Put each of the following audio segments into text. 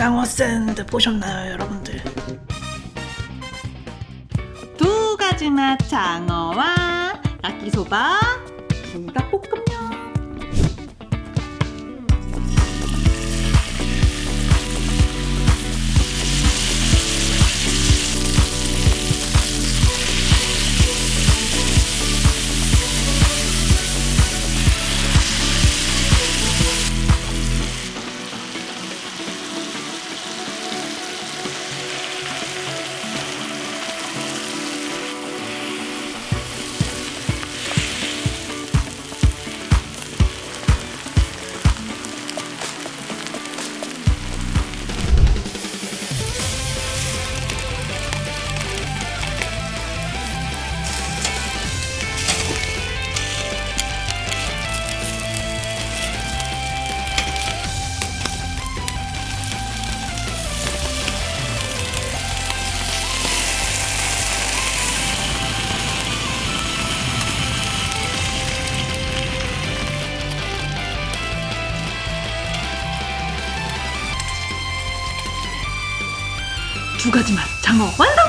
장어 샌드 보셨나요 여러분들? 두 가지 맛 장어와 야끼소바 불닭볶음면 두 가지 맛 장어 완성!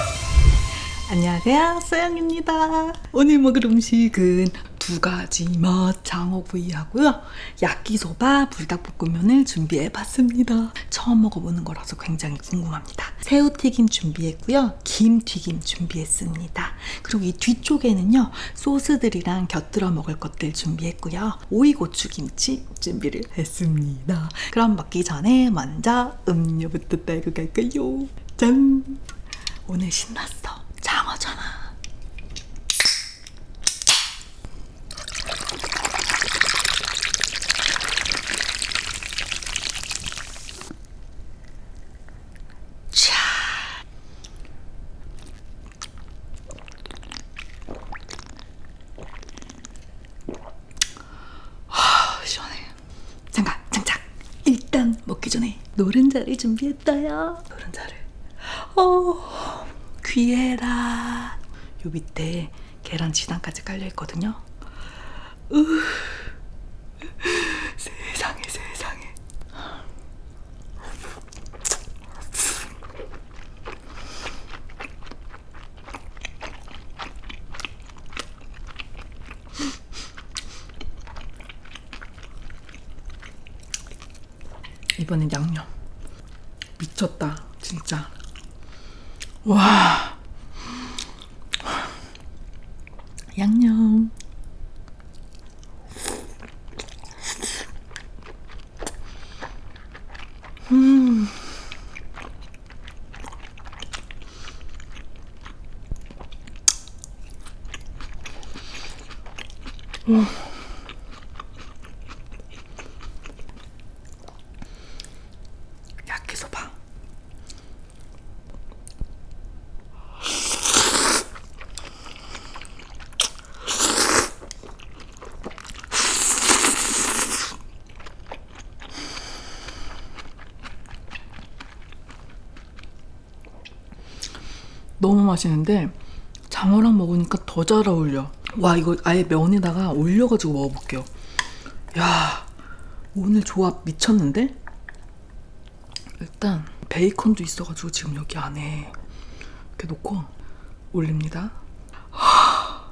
안녕하세요 소영입니다. 오늘 먹을 음식은 두 가지 맛 장어구이하고요. 야끼소바 불닭볶음면을 준비해봤습니다. 처음 먹어보는 거라서 굉장히 궁금합니다. 새우튀김 준비했고요. 김튀김 준비했습니다. 그리고 이 뒤쪽에는요 소스들이랑 곁들여 먹을 것들 준비했고요. 오이고추김치 준비를 했습니다. 그럼 먹기 전에 먼저 음료부터 따고 갈까요 짠 오늘 신났어. 장어잖아 노른자를 준비했어요. 노른자를. 어, 귀해라. 요 밑에 계란 지단까지 깔려 있거든요. 으, 세상에, 세상에. 이번엔 양념. 미쳤다, 진짜. 와. 양념. 음. 와. 야끼소바. 너무 맛있는데 장어랑 먹으니까 더 잘 어울려. 와 이거 아예 면에다가 올려가지고 먹어볼게요. 야 오늘 조합 미쳤는데? 일단 베이컨도 있어가지고 지금 여기 안에 이렇게 놓고 올립니다. 하,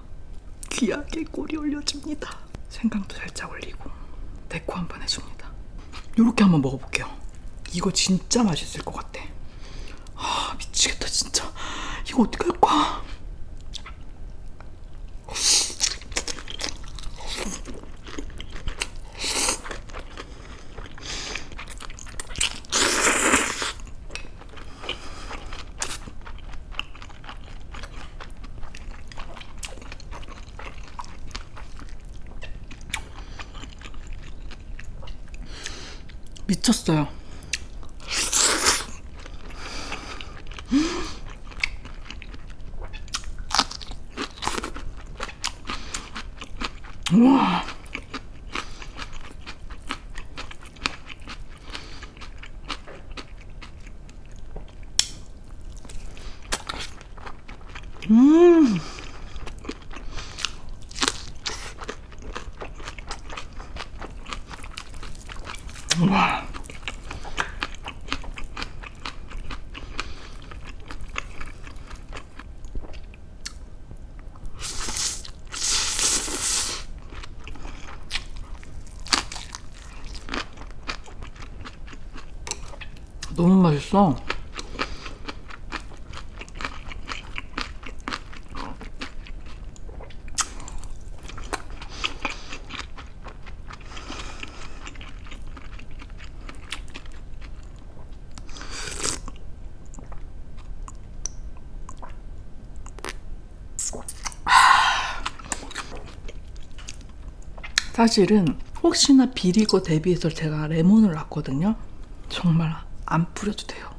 귀하게 꼬리 올려줍니다. 생강도 살짝 올리고 데코 한번 해줍니다. 이렇게 한번 먹어볼게요. 이거 진짜 맛있을 것 같아. 아 미치겠다 진짜. 이거 어떡할 거야? 미쳤어요. 음. 와. 너무 맛있어. 사실은 혹시나 비리고 대비해서 제가 레몬을 놨거든요. 정말 안 뿌려도 돼요.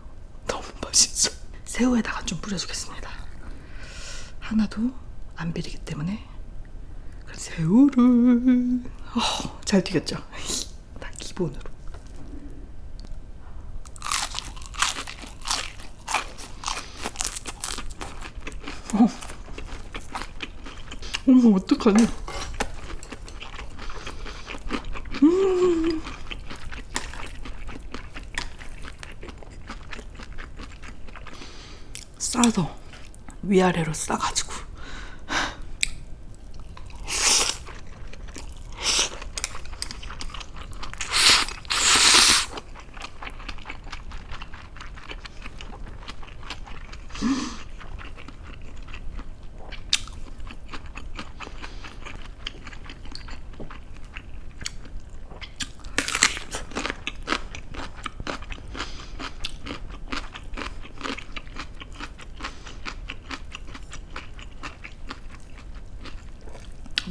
너무 맛있어. 새우에다가 좀 뿌려주겠습니다. 하나도 안 비리기 때문에 그 새우를 어, 잘 튀겼죠? 다 기본으로. 어. 어머 어떡하냐? 싸서 위아래로 싸가지고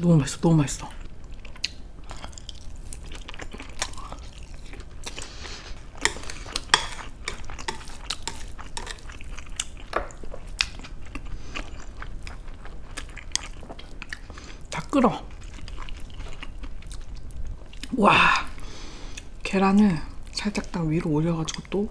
너무 맛있어 너무 맛있어. 다 끓어. 와 계란을 살짝 딱 위로 올려가지고 또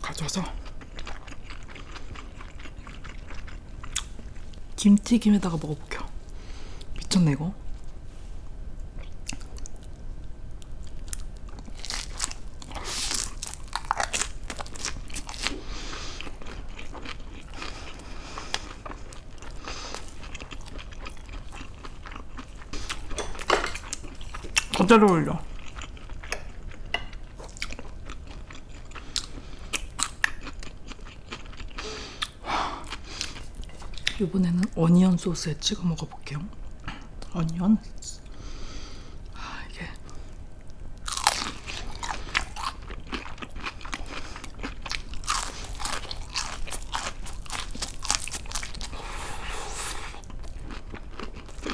가져와서 김튀김에다가 먹어볼게요. 미쳤네 이거. 더잘 어울려. 이번에는 어니언 소스에 찍어 먹어볼게요. 어니언. 아 이게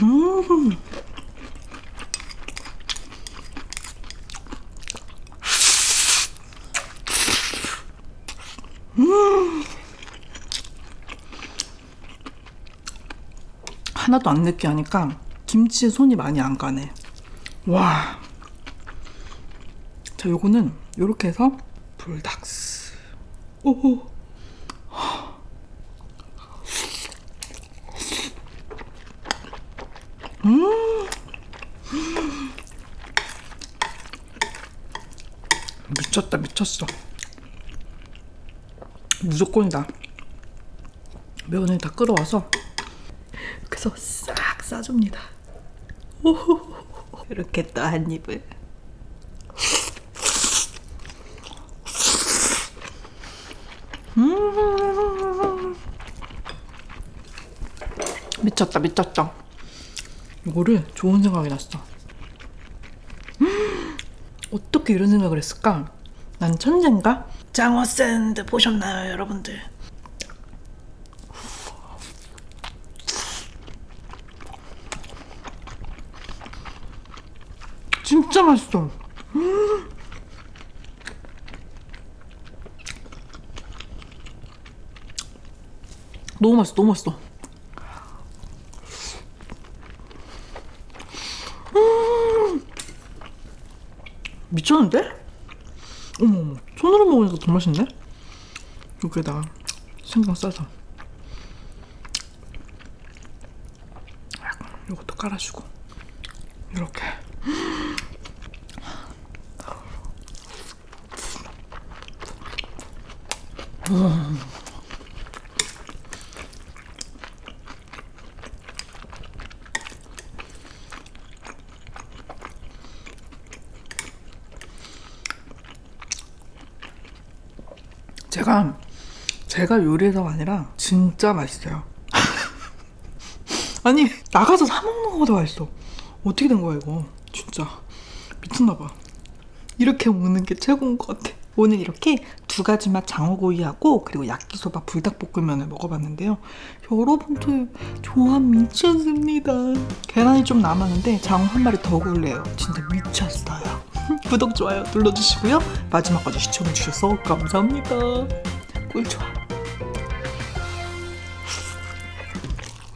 음. 하나도 안 느끼하니까 김치에 손이 많이 안 가네. 와. 자, 요거는 요렇게 해서 불닭스. 오호. 음. 미쳤다, 미쳤어. 무조건이다. 면을 다 끓어와서 그래서 싹 싸줍니다. 이렇게 또 한 입을. 음. 미쳤다 미쳤다. 이거를 좋은 생각이 났어. 음. 어떻게 이런 생각을 했을까? 난 천재인가? 장어 샌드 보셨나요, 여러분들? 진짜 맛있어. 음. 너무 맛있어, 너무 맛있어. 음. 미쳤는데? 어머, 어머, 손으로 먹으니까 더 맛있네? 여기에다가 생강 싸서. 이것도 깔아주고. 이렇게. 제가 제가 요리해서가 아니라 진짜 맛있어요. 아니 나가서 사 먹는 거보다 맛있어. 어떻게 된 거야 이거? 진짜 미쳤나 봐. 이렇게 먹는 게 최고인 것 같아. 오늘 이렇게 두 가지 맛 장어구이하고 그리고 야끼소바 불닭볶음면을 먹어봤는데요. 여러분들 조합 미쳤습니다. 계란이 좀 남았는데 장어 한 마리 더 구울래요. 진짜 미쳤어요. 구독 좋아요 눌러주시고요. 마지막까지 시청해주셔서 감사합니다. 꿀 좋아.